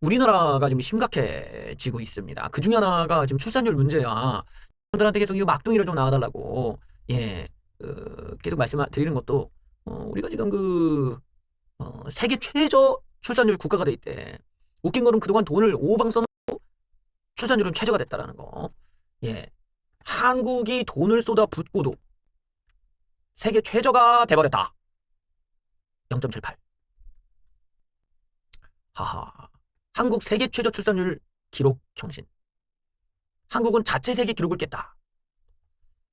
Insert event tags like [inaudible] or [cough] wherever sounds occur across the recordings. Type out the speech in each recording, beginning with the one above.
우리나라가 지금 심각해지고 있습니다. 그 중에 하나가 지금 출산율 문제야. 사람들한테 계속 이 막둥이를 좀 낳아달라고 예 어, 계속 말씀드리는 것도 어, 우리가 지금 그 어, 세계 최저 출산율 국가가 돼 있대. 웃긴 거는 그동안 돈을 오방 써놓고 출산율은 최저가 됐다라는 거. 예. 한국이 돈을 쏟아 붓고도 세계 최저가 돼버렸다. 0.78. 하하. 한국 세계 최저 출산율 기록 경신. 한국은 자체 세계 기록을 깼다.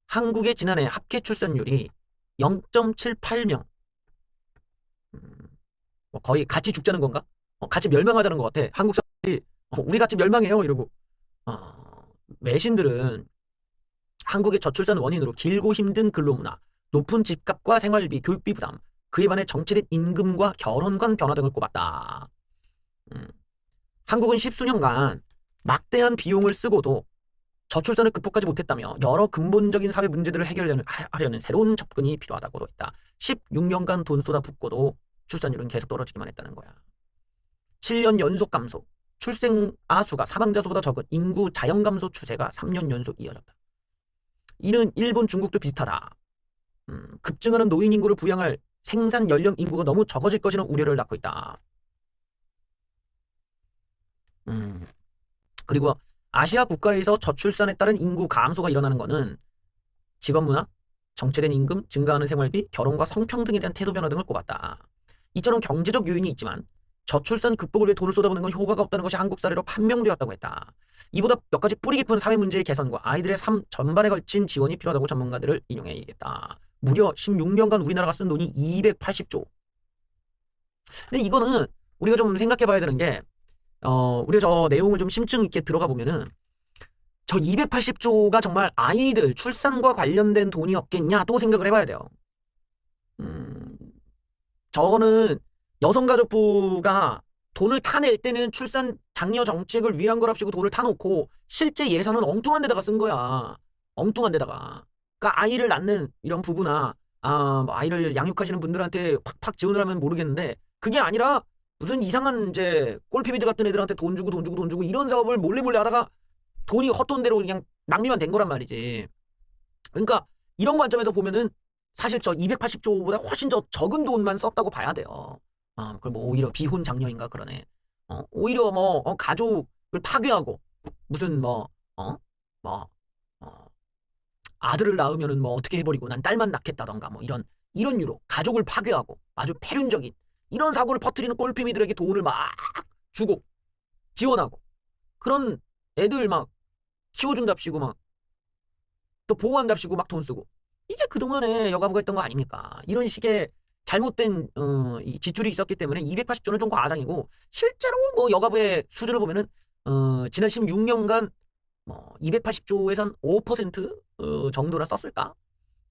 한국의 지난해 합계 출산율이 0.78명. 음, 뭐 거의 같이 죽자는 건가? 어, 같이 멸망하자는 것 같아. 한국 사람들이 어, 우리 같이 멸망해요 이러고. 어, 외신들은 한국의 저출산 원인으로 길고 힘든 근로문화, 높은 집값과 생활비, 교육비 부담, 그에 반해 정체된 임금과 결혼관 변화 등을 꼽았다. 음, 한국은 십수년간 막대한 비용을 쓰고도 저출산을 극복하지 못했다며 여러 근본적인 사회 문제들을 해결하려는 하려는 새로운 접근이 필요하다고도 했다. 16년간 돈 쏟아 붓고도 출산율은 계속 떨어지기만 했다는 거야. 7년 연속 감소, 출생 아 수가 사망자 수보다 적은 인구 자연 감소 추세가 3년 연속 이어졌다. 이는 일본, 중국도 비슷하다. 음, 급증하는 노인 인구를 부양할 생산 연령 인구가 너무 적어질 것이라는 우려를 낳고 있다. 음, 그리고 아시아 국가에서 저출산에 따른 인구 감소가 일어나는 것은 직업 문화, 정체된 임금, 증가하는 생활비, 결혼과 성평등에 대한 태도 변화 등을 꼽았다. 이처럼 경제적 요인이 있지만 저출산 극복을 위해 돈을 쏟아부는 건 효과가 없다는 것이 한국 사례로 판명되었다고 했다. 이보다 몇 가지 뿌리 깊은 사회 문제의 개선과 아이들의 삶 전반에 걸친 지원이 필요하다고 전문가들을 인용해 얘기했다. 무려 16년간 우리나라가 쓴 돈이 280조. 근데 이거는 우리가 좀 생각해 봐야 되는 게, 어, 우리가 저 내용을 좀 심층 있게 들어가 보면은, 저 280조가 정말 아이들 출산과 관련된 돈이었겠냐 또 생각을 해봐야 돼요. 음, 저거는 여성가족부가 돈을 타낼 때는 출산 장려 정책을 위한 거랍시고 돈을 타놓고 실제 예산은 엉뚱한 데다가 쓴 거야. 엉뚱한 데다가. 그러니까 아이를 낳는 이런 부부나 아, 뭐 아이를 양육하시는 분들한테 팍팍 지원을 하면 모르겠는데 그게 아니라 무슨 이상한 이제 꼴피미드 같은 애들한테 돈 주고 돈 주고 돈 주고 이런 사업을 몰래 몰래 하다가 돈이 헛돈대로 그냥 낭비만 된 거란 말이지. 그러니까 이런 관점에서 보면은 사실 저 280조보다 훨씬 더 적은 돈만 썼다고 봐야 돼요. 아, 그럼 뭐 오히려 비혼 장녀인가 그러네. 어, 오히려 뭐 어, 가족을 파괴하고 무슨 뭐 어, 뭐 어, 아들을 낳으면은 뭐 어떻게 해버리고 난 딸만 낳겠다던가 뭐 이런 이런 유로 가족을 파괴하고 아주 폐륜적인 이런 사고를 퍼뜨리는 꼴피미들에게 돈을 막 주고 지원하고 그런 애들 막 키워준답시고 막 또 보호한답시고 막 돈 쓰고 이게 그동안에 여가부가 했던 거 아닙니까? 이런 식의 잘못된 어, 이 지출이 있었기 때문에 280조는 좀 과장이고 실제로 뭐 여가부의 수준을 보면은 어, 지난 16년간 뭐 280조에선 5% 어, 정도나 썼을까?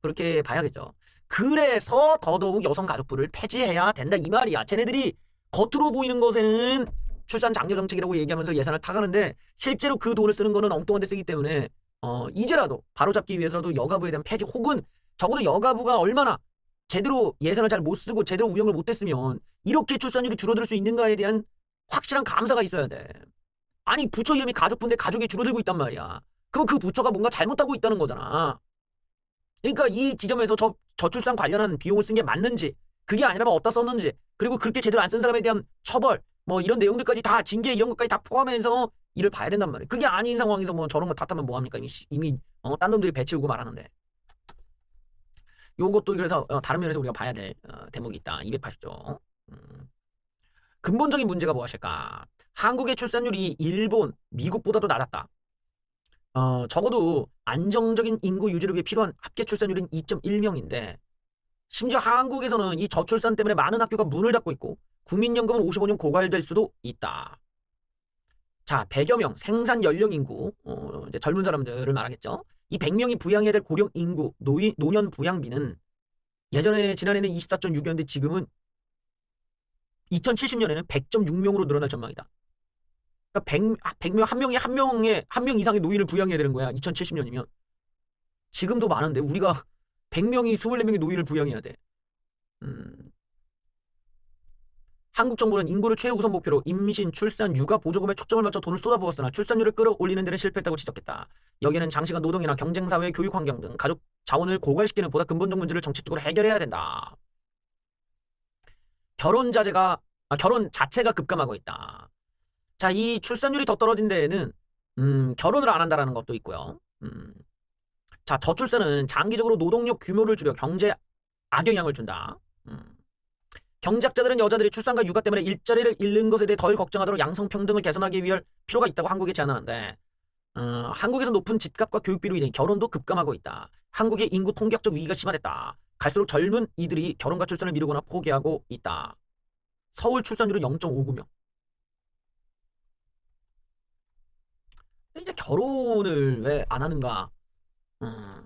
그렇게 봐야겠죠. 그래서 더더욱 여성가족부를 폐지해야 된다 이 말이야. 쟤네들이 겉으로 보이는 것에는 출산 장려 정책이라고 얘기하면서 예산을 타가는데 실제로 그 돈을 쓰는 거는 엉뚱한 데 쓰기 때문에 어, 이제라도 바로잡기 위해서라도 여가부에 대한 폐지 혹은 적어도 여가부가 얼마나 제대로 예산을 잘 못 쓰고 제대로 운영을 못 했으면 이렇게 출산율이 줄어들 수 있는가에 대한 확실한 감사가 있어야 돼. 아니 부처 이름이 가족부인데 가족이 줄어들고 있단 말이야. 그럼 그 부처가 뭔가 잘못하고 있다는 거잖아. 그러니까 이 지점에서 저 저출산 관련한 비용을 쓴 게 맞는지 그게 아니라면 어디다 썼는지 그리고 그렇게 제대로 안 쓴 사람에 대한 처벌 뭐 이런 내용들까지 다 징계 이런 것까지 다 포함해서 일을 봐야 된단 말이에요. 그게 아닌 상황에서 뭐 저런 거 탓하면 뭐 합니까? 이미 씨- 이미 어, 딴 놈들이 배치우고 말하는데. 요것도 그래서 어, 다른 면에서 우리가 봐야 될 어, 대목이 있다. 280조. 음. 근본적인 문제가 무엇일까? 한국의 출산율이 일본, 미국보다도 낮았다. 어, 적어도 안정적인 인구 유지를 위해 필요한 합계 출산율은 2.1명인데 심지어 한국에서는 이 저출산 때문에 많은 학교가 문을 닫고 있고 국민연금은 55년 고갈될 수도 있다. 자, 100여 명 생산 연령 인구, 어, 이제 젊은 사람들을 말하겠죠. 이 100명이 부양해야 될 고령 인구, 노인, 노년 부양비는 예전에 지난해는 24.6이었는데 지금은 2070년에는 100.6명으로 늘어날 전망이다. 그러니까 100, 100명 한 명이 한 명의 한 명 이상의 노인을 부양해야 되는 거야. 2070년이면. 지금도 많은데 우리가 100명이 24명의 노인을 부양해야 돼. 음. 한국 정부는 인구를 최우선 목표로 임신, 출산, 육아 보조금에 초점을 맞춰 돈을 쏟아부었으나 출산율을 끌어올리는 데는 실패했다고 지적했다. 여기에는 장시간 노동이나 경쟁 사회, 교육 환경 등 가족 자원을 고갈시키는 보다 근본적 문제를 정책적으로 해결해야 된다. 결혼 자제가 아, 결혼 자체가 급감하고 있다. 자, 이 출산율이 더 떨어진 데에는 음, 결혼을 안 한다라는 것도 있고요. 음. 자, 저출산은 장기적으로 노동력 규모를 줄여 경제 악영향을 준다. 음. 경제학자들은 여자들이 출산과 육아 때문에 일자리를 잃는 것에 대해 덜 걱정하도록 양성평등을 개선하기 위할 필요가 있다고 한국에 제안하는데 어, 한국에서 높은 집값과 교육비로 인해 결혼도 급감하고 있다. 한국의 인구 통계학적 위기가 심화됐다. 갈수록 젊은 이들이 결혼과 출산을 미루거나 포기하고 있다. 서울 출산율은 0.59명. 이제 결혼을 왜 안 하는가? 음,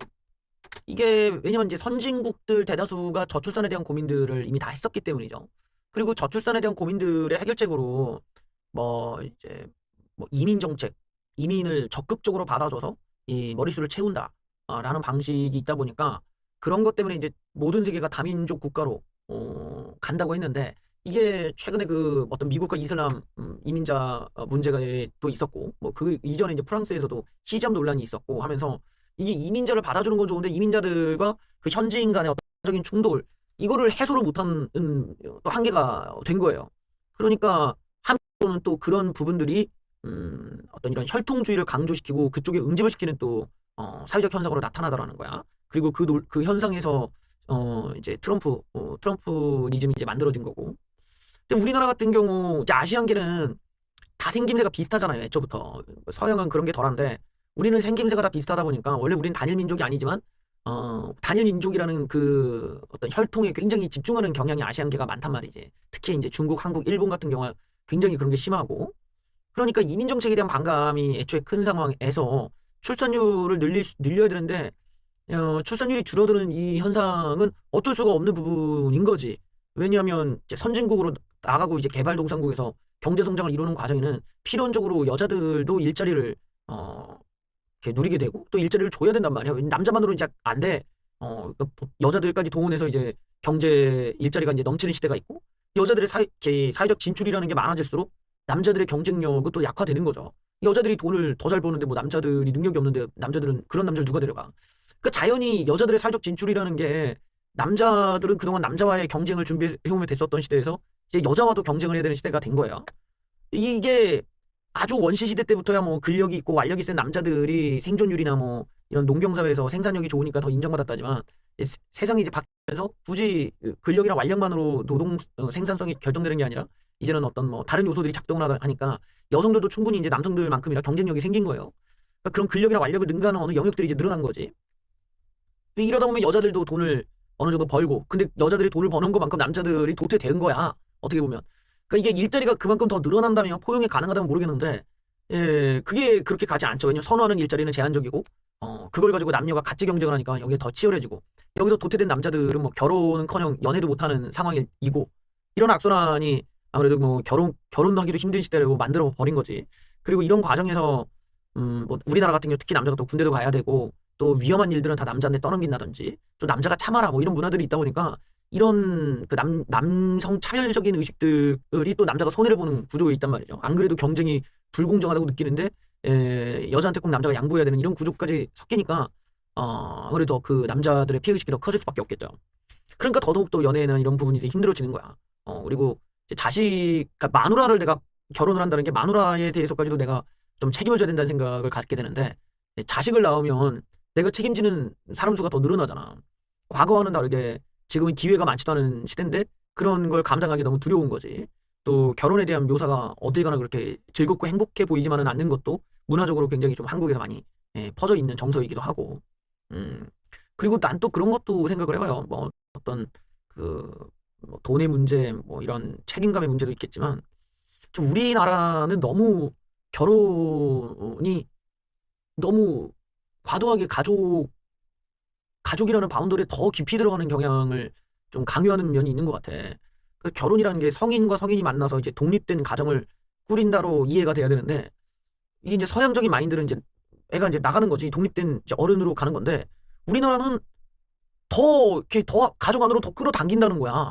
이게 왜냐면 이제 선진국들 대다수가 저출산에 대한 고민들을 이미 다 했었기 때문이죠. 그리고 저출산에 대한 고민들의 해결책으로 뭐 이제 뭐 이민 정책, 이민을 적극적으로 받아줘서 이 머릿수를 채운다라는 방식이 있다 보니까 그런 것 때문에 이제 모든 세계가 다민족 국가로 어, 간다고 했는데 이게 최근에 그 어떤 미국과 이슬람 음, 이민자 어, 문제가 또 있었고 뭐 그 이전에 이제 프랑스에서도 히잡 논란이 있었고 하면서 이게 이민자를 받아주는 건 좋은데 이민자들과 그 현지인 간의 어떤 충돌 이거를 해소를 못하는 또 한계가 된 거예요. 그러니까 한편으로는 또 그런 부분들이 음, 어떤 이런 혈통주의를 강조시키고 그쪽에 응집을 시키는 또 어, 사회적 현상으로 나타나더라는 거야. 그리고 그, 놀, 그 현상에서 어, 이제 트럼프 어, 트럼프니즘이 이제 만들어진 거고. 근데 우리나라 같은 경우 이제 아시안계는 다 생김새가 비슷하잖아요. 애초부터 서양은 그런 게 덜한데 우리는 생김새가 다 비슷하다 보니까 원래 우리는 단일 민족이 아니지만 어, 단일 민족이라는 그 어떤 혈통에 굉장히 집중하는 경향이 아시안계가 많단 말이지. 특히 이제 중국, 한국, 일본 같은 경우가 굉장히 그런 게 심하고. 그러니까 이민 정책에 대한 반감이 애초에 큰 상황에서 출산율을 늘릴, 수- 늘려야 되는데 어, 출산율이 줄어드는 이 현상은 어쩔 수가 없는 부분인 거지. 왜냐하면 선진국으로 나가고 이제 개발도상국에서 경제 성장을 이루는 과정에는 필연적으로 여자들도 일자리를 어, 이렇게 누리게 되고 또 일자리를 줘야 된단 말이야. 남자만으로 이제 안 돼. 어, 그 보- 여자들까지 동원해서 이제 경제 일자리가 이제 넘치는 시대가 있고 여자들의 사회, 사회적 진출이라는 게 많아질수록 남자들의 경쟁력은 또 약화되는 거죠. 여자들이 돈을 더 잘 버는데 뭐 남자들이 능력이 없는데 남자들은 그런 남자를 누가 데려가? 그 자연히 여자들의 사회적 진출이라는 게 남자들은 그동안 남자와의 경쟁을 준비해오면 됐었던 시대에서 이제 여자와도 경쟁을 해야 되는 시대가 된 거예요. 이게 아주 원시 시대 때부터야 뭐 근력이 있고 완력이 센 남자들이 생존율이나 뭐 이런 농경 사회에서 생산력이 좋으니까 더 인정받았다지만 세상이 이제 바뀌면서 굳이 그 근력이나 완력만으로 노동 어, 생산성이 결정되는 게 아니라 이제는 어떤 뭐 다른 요소들이 작동을 하다 하니까 여성들도 충분히 이제 남성들만큼이나 경쟁력이 생긴 거예요. 그러니까 그런 근력이나 완력을 능가하는 어느 영역들이 이제 늘어난 거지. 이러다 보면 여자들도 돈을 어느 정도 벌고 근데 여자들이 돈을 버는 것만큼 남자들이 도태된 거야. 어떻게 보면. 그러니까 이게 일자리가 그만큼 더 늘어난다면 포용이 가능하다면 모르겠는데 예, 그게 그렇게 가지 않죠. 왜냐면 선호하는 일자리는 제한적이고 어, 그걸 가지고 남녀가 같이 경쟁을 하니까 여기에 더 치열해지고 여기서 도태된 남자들은 뭐 결혼은커녕 연애도 못하는 상황이고 이런 악순환이 아무래도 뭐 결혼 결혼도 하기도 힘든 시대로 만들어 버린 거지. 그리고 이런 과정에서 음, 뭐 우리나라 같은 경우 특히 남자가 또 군대도 가야 되고 또 위험한 일들은 다 남자한테 떠넘긴다든지 또 남자가 참아라 뭐 이런 문화들이 있다 보니까 이런 그 남, 남성 차별적인 의식들이 또 남자가 손해를 보는 구조에 있단 말이죠. 안 그래도 경쟁이 불공정하다고 느끼는데 에, 여자한테 꼭 남자가 양보해야 되는 이런 구조까지 섞이니까 어, 아무래도 그 남자들의 피해 의식이 더 커질 수밖에 없겠죠. 그러니까 더더욱 또 연애는 이런 부분이 힘들어지는 거야. 어, 그리고 자식, 그러니까 마누라를 내가 결혼을 한다는 게 마누라에 대해서까지도 내가 좀 책임을 져야 된다는 생각을 갖게 되는데 자식을 낳으면 내가 책임지는 사람 수가 더 늘어나잖아. 과거와는 다르게 지금은 기회가 많지도 않은 시대인데 그런 걸 감당하기 너무 두려운 거지. 또 결혼에 대한 묘사가 어딜 가나 그렇게 즐겁고 행복해 보이지만은 않는 것도 문화적으로 굉장히 좀 한국에서 많이 예, 퍼져 있는 정서이기도 하고. 음. 그리고 난 또 그런 것도 생각을 해봐요. 뭐 어떤 그 뭐 돈의 문제, 뭐 이런 책임감의 문제도 있겠지만 좀 우리나라는 너무 결혼이 너무 과도하게 가족 가족이라는 바운더리에 더 깊이 들어가는 경향을 좀 강요하는 면이 있는 것 같아. 그 결혼이라는 게 성인과 성인이 만나서 이제 독립된 가정을 꾸린다로 이해가 돼야 되는데 이게 이제 서양적인 마인드는 이제 애가 이제 나가는 거지 독립된 어른으로 가는 건데 우리나라는 더 이렇게 더 가족 안으로 더 끌어당긴다는 거야.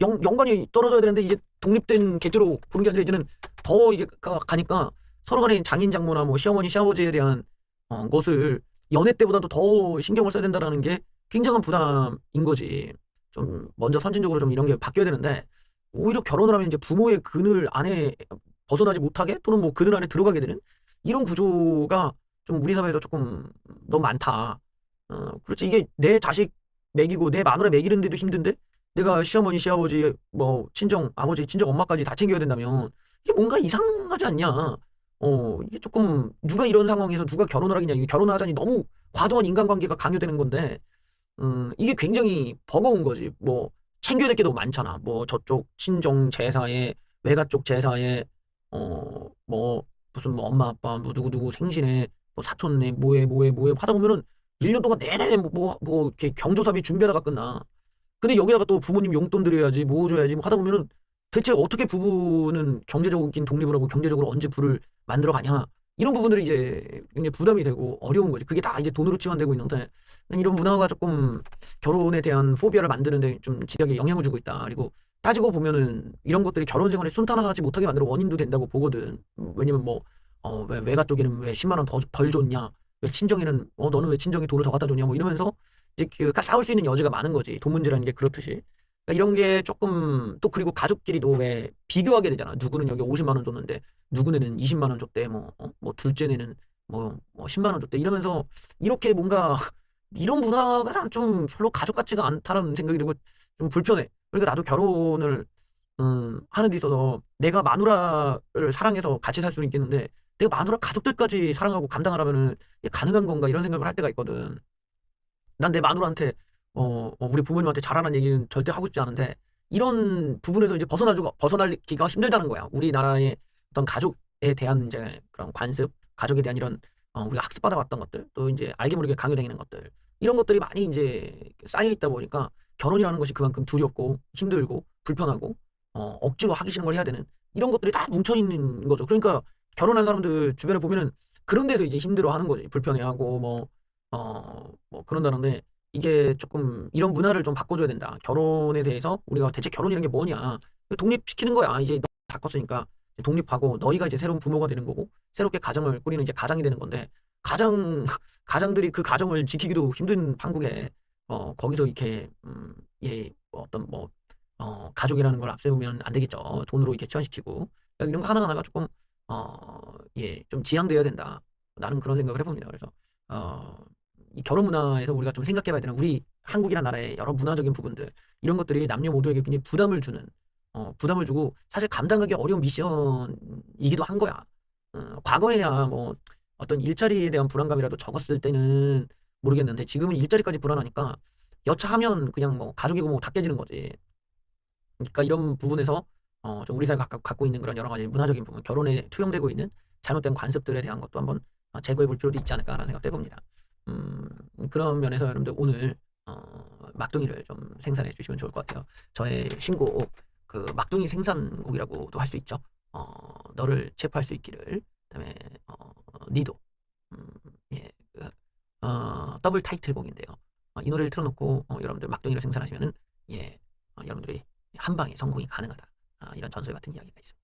영, 연관이 떨어져야 되는데 이제 독립된 개체로 보는 게 아니라 이제는 더 이게 가- 가니까 서로 간에 장인 장모나 뭐 시어머니 시아버지에 대한 어, 것을 연애 때보다도 더 신경을 써야 된다라는 게 굉장한 부담인 거지. 좀 먼저 선진적으로 좀 이런 게 바뀌어야 되는데 오히려 결혼을 하면 이제 부모의 그늘 안에 벗어나지 못하게 또는 뭐 그늘 안에 들어가게 되는 이런 구조가 좀 우리 사회에서 조금 너무 많다. 어, 그렇지 이게 내 자식 먹이고 내 마누라 먹이는데도 힘든데 내가 시어머니 시아버지 뭐 친정 아버지 친정 엄마까지 다 챙겨야 된다면 이게 뭔가 이상하지 않냐? 어 이게 조금 누가 이런 상황에서 누가 결혼을 하겠냐. 이게 결혼하자니 너무 과도한 인간관계가 강요되는 건데 음 이게 굉장히 버거운 거지. 뭐 챙겨야 될 게 너무 많잖아. 뭐 저쪽 친정 제사에 외가 쪽 제사에 어 뭐 무슨 뭐 엄마 아빠 뭐 누구 누구 생신에 뭐 사촌네 뭐해 뭐해 뭐해 하다 보면은 1년 동안 내내 뭐 뭐 뭐 이렇게 경조사비 준비하다가 끝나. 근데 여기다가 또 부모님 용돈 드려야지 뭐 줘야지 뭐 하다 보면은 대체 어떻게 부부는 경제적인 독립을 하고 경제적으로 언제 부를 만들어 가냐? 이런 부분들이 이제 굉장히 부담이 되고 어려운 거지. 그게 다 이제 돈으로 치환되고 있는데 난 이런 문화가 조금 결혼에 대한 포비아를 만드는데 좀 지대하게 영향을 주고 있다. 그리고 따지고 보면은 이런 것들이 결혼 생활에 순탄하지 못하게 만드는 원인도 된다고 보거든. 왜냐면 뭐 어, 왜 외가 쪽에는 왜 10만 원더덜 줬냐? 왜 친정에는 어 너는 왜 친정이 돈을 더 갖다 줬냐? 뭐 이러면서 이제 그 싸울 수 있는 여지가 많은 거지. 돈 문제라는 게 그렇듯이 그러니까 이런 게 조금 또 그리고 가족끼리도 왜 비교하게 되잖아. 누구는 여기 50만 원 줬는데 누구네는 20만 원 줬대. 뭐, 어? 뭐 둘째네는 뭐, 뭐 10만 원 줬대. 이러면서 이렇게 뭔가 [laughs] 이런 문화가 난좀 별로 가족 같지가 않다라는 생각이 들고 좀 불편해. 그러니까 나도 결혼을 음, 하는 데 있어서 내가 마누라를 사랑해서 같이 살 수는 있겠는데 내가 마누라 가족들까지 사랑하고 감당하라면은 가능한 건가 이런 생각을 할 때가 있거든. 난 내 마누라한테 어, 어, 우리 부모님한테 잘하는 얘기는 절대 하고 싶지 않은데 이런 부분에서 이제 벗어나주고 벗어나기가 힘들다는 거야. 우리나라의 어떤 가족에 대한 이제 그런 관습, 가족에 대한 이런 어, 우리가 학습받아 왔던 것들, 또 이제 알게 모르게 강요당하는 것들 이런 것들이 많이 이제 쌓여 있다 보니까 결혼이라는 것이 그만큼 두렵고 힘들고 불편하고 어, 억지로 하기 싫은 걸 해야 되는 이런 것들이 다 뭉쳐 있는 거죠. 그러니까 결혼한 사람들 주변에 보면은 그런 데서 이제 힘들어하는 거지. 불편해하고 뭐 어, 뭐 그런다는데 이게 조금 이런 문화를 좀 바꿔줘야 된다. 결혼에 대해서 우리가 대체 결혼이라는 게 뭐냐? 독립시키는 거야. 이제 너 다 컸으니까 독립하고 너희가 이제 새로운 부모가 되는 거고 새롭게 가정을 꾸리는 이제 가장이 되는 건데 가장 [laughs] 가장들이 그 가정을 지키기도 힘든 판국에 어 거기서 이렇게 음예 어떤 뭐 어 가족이라는 걸 앞세우면 안 되겠죠. 돈으로 이렇게 치환시키고 그러니까 이런 거 하나하나가 조금 어 예 좀 지양돼야 된다. 나는 그런 생각을 해봅니다. 그래서 어 이 결혼 문화에서 우리가 좀 생각해 봐야 되는 우리 한국이라는 나라의 여러 문화적인 부분들 이런 것들이 남녀 모두에게 굉장히 부담을 주는 어 부담을 주고 사실 감당하기 어려운 미션이기도 한 거야. 어 과거에야 뭐 어떤 일자리에 대한 불안감이라도 적었을 때는 모르겠는데 지금은 일자리까지 불안하니까 여차하면 그냥 뭐 가족이고 뭐다 깨지는 거지. 그러니까 이런 부분에서 어 좀 우리 사회가 갖 갖고 있는 그런 여러 가지 문화적인 부분, 결혼에 투영되고 있는 잘못된 관습들에 대한 것도 한번 어 제고해 볼 필요도 있지 않을까라는 생각도 해 봅니다. 음 그런 면에서 여러분들 오늘 어 막둥이를 좀 생산해 주시면 좋을 것 같아요. 저의 신곡 그 막둥이 생산곡이라고도 할 수 있죠. 어 너를 체포할 수 있기를 그다음에 어 니도 음 예 그 어 더블 타이틀곡인데요. 어 이 노래를 틀어 놓고 어 여러분들 막둥이를 생산하시면은 예 어 여러분들이 한 방에 성공이 가능하다. 아 이런 전설 같은 이야기가 있습니다.